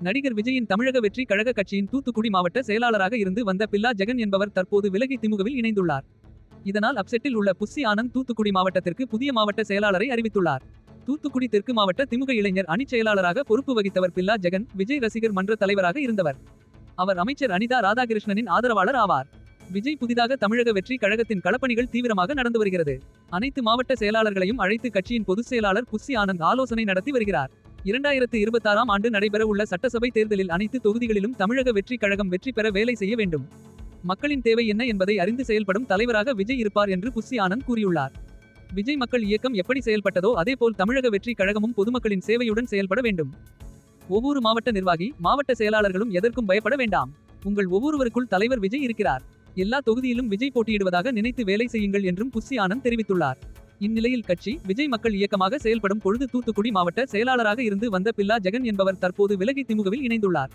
நடிகர் விஜயின் தமிழக வெற்றி கழக கட்சியின் தூத்துக்குடி மாவட்ட செயலாளராக இருந்து வந்த பில்லா ஜெகன் என்பவர் தற்போது விலகி திமுகவில் இணைந்துள்ளார். இதனால் அப்செட்டில் உள்ள புஸ்ஸி ஆனந்த் தூத்துக்குடி மாவட்டத்திற்கு புதிய மாவட்ட செயலாளரை அறிவித்துள்ளார். தூத்துக்குடி தெற்கு மாவட்ட திமுக இளைஞர் அணிச் செயலாளராக பொறுப்பு வகித்தவர் பில்லா ஜெகன் விஜய் ரசிகர் மன்ற தலைவராக இருந்தவர். அவர் அமைச்சர் அனிதா ராதாகிருஷ்ணனின் ஆதரவாளர் ஆவார். விஜய் புதிதாக தமிழக வெற்றி கழகத்தின் களப்பணிகள் தீவிரமாக நடந்து வருகிறது. அனைத்து மாவட்ட செயலாளர்களையும் அழைத்து கட்சியின் பொதுச் செயலாளர் புஸ்ஸி ஆனந்த் ஆலோசனை நடத்தி வருகிறார். இரண்டாயிரத்து இருபத்தாறாம் ஆண்டு நடைபெற உள்ள சட்டசபை தேர்தலில் அனைத்து தொகுதிகளிலும் தமிழக வெற்றிக் கழகம் வெற்றி பெற வேலை செய்ய வேண்டும். மக்களின் தேவை என்ன என்பதை அறிந்து செயல்படும் தலைவராக விஜய் இருப்பார் என்று புஸ்ஸி ஆனந்த் கூறியுள்ளார். விஜய் மக்கள் இயக்கம் எப்படி செயல்பட்டதோ அதேபோல் தமிழக வெற்றி கழகமும் பொதுமக்களின் சேவையுடன் செயல்பட வேண்டும். ஒவ்வொரு மாவட்ட நிர்வாகி மாவட்ட செயலாளர்களும் எதற்கும் பயப்பட வேண்டாம். உங்கள் ஒவ்வொருவருக்குள் தலைவர் விஜய் இருக்கிறார். எல்லா தொகுதியிலும் விஜய் போட்டியிடுவதாக நினைத்து வேலை செய்யுங்கள் என்றும் புஸ்ஸி ஆனந்த் தெரிவித்துள்ளார். இந்நிலையில் கட்சி விஜய் மக்கள் இயக்கமாக செயல்படும் பொழுது தூத்துக்குடி மாவட்ட செயலாளராக இருந்து வந்த பில்லா ஜெகன் என்பவர் தற்போது விலகி திமுகவில் இணைந்துள்ளார்.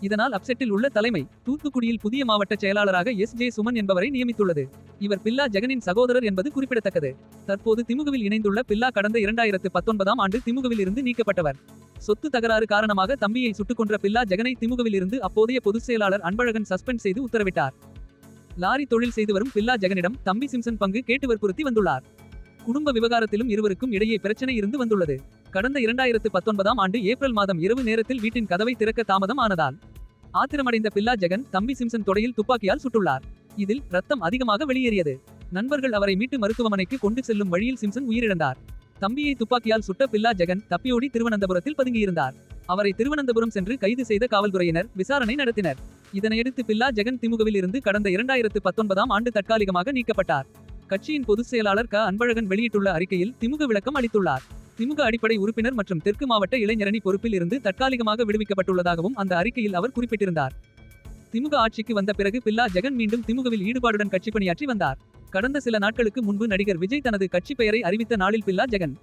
இதனால் அப்செட்டில் உள்ள தலைமை தூத்துக்குடியில் புதிய மாவட்ட செயலாளராக எஸ் ஜே சுமன் என்பவரை நியமித்துள்ளது. இவர் பில்லா ஜெகனின் சகோதரர் என்பது குறிப்பிடத்தக்கது. தற்போது திமுகவில் இணைந்துள்ள பில்லா கடந்த இரண்டாயிரத்து பத்தொன்பதாம் ஆண்டு திமுகவில் இருந்து நீக்கப்பட்டவர். சொத்து தகராறு காரணமாக தம்பியை சுட்டுக் கொன்ற பில்லா ஜெகனை திமுகவில் இருந்து அப்போதைய பொதுச் செயலாளர் அன்பழகன் சஸ்பெண்ட் செய்து உத்தரவிட்டார். லாரி தொழில் செய்து வரும் பில்லா ஜெகனிடம் தம்பி சிம்சன் பங்கு கேட்டு வற்புறுத்தி வந்துள்ளார். குடும்ப விவகாரத்திலும் இருவருக்கும் இடையே பிரச்சனை இருந்து வந்துள்ளது. கடந்த இரண்டாயிரத்து பத்தொன்பதாம் ஆண்டு ஏப்ரல் மாதம் இரவு நேரத்தில் வீட்டின் கதவை திறக்க தாமதம் ஆனதால் ஆத்திரமடைந்த பில்லா ஜெகன் தம்பி சிம்சன் தொடையில் துப்பாக்கியால் சுட்டுள்ளார். இதில் ரத்தம் அதிகமாக வெளியேறியது. நண்பர்கள் அவரை மீட்டு மருத்துவமனைக்கு கொண்டு செல்லும் வழியில் சிம்சன் உயிரிழந்தார். தம்பியை துப்பாக்கியால் சுட்ட பில்லா ஜெகன் தப்பியோடி திருவனந்தபுரத்தில் பதுங்கியிருந்தார். அவரை திருவனந்தபுரம் சென்று கைது செய்த காவல்துறையினர் விசாரணை நடத்தினர். இதனையடுத்து பில்லா ஜெகன் திமுகவில் இருந்து கடந்த இரண்டாயிரத்து பத்தொன்பதாம் ஆண்டு தற்காலிகமாக நீக்கப்பட்டார். கட்சியின் பொதுச் செயலாளர் க. அன்பழகன் வெளியிட்டுள்ள அறிக்கையில் திமுக விளக்கம் அளித்துள்ளார். திமுக அடிப்படை உறுப்பினர் மற்றும் தெற்கு மாவட்ட இளைஞரணி பொறுப்பில் இருந்து தற்காலிகமாக விடுவிக்கப்பட்டுள்ளதாகவும் அந்த அறிக்கையில் அவர் குறிப்பிட்டிருந்தார். திமுக ஆட்சிக்கு வந்த பிறகு பில்லா ஜெகன் மீண்டும் திமுகவில் ஈடுபாடுடன் கட்சி பணியாற்றி வந்தார். கடந்த சில நாட்களுக்கு முன்பு நடிகர் விஜய் தனது கட்சி பெயரை அறிவித்த நாளில் பில்லா ஜெகன்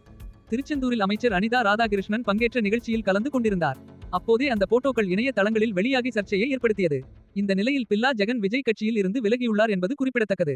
திருச்செந்தூரில் அமைச்சர் அனிதா ராதாகிருஷ்ணன் பங்கேற்ற நிகழ்ச்சியில் கலந்து கொண்டிருந்தார். அப்போதே அந்த போட்டோக்கள் இணைய தளங்களில் வெளியாகி சர்ச்சையை ஏற்படுத்தியது. இந்த நிலையில் பில்லா ஜெகன் விஜய் கட்சியில் இருந்து விலகியுள்ளார் என்பது குறிப்பிடத்தக்கது.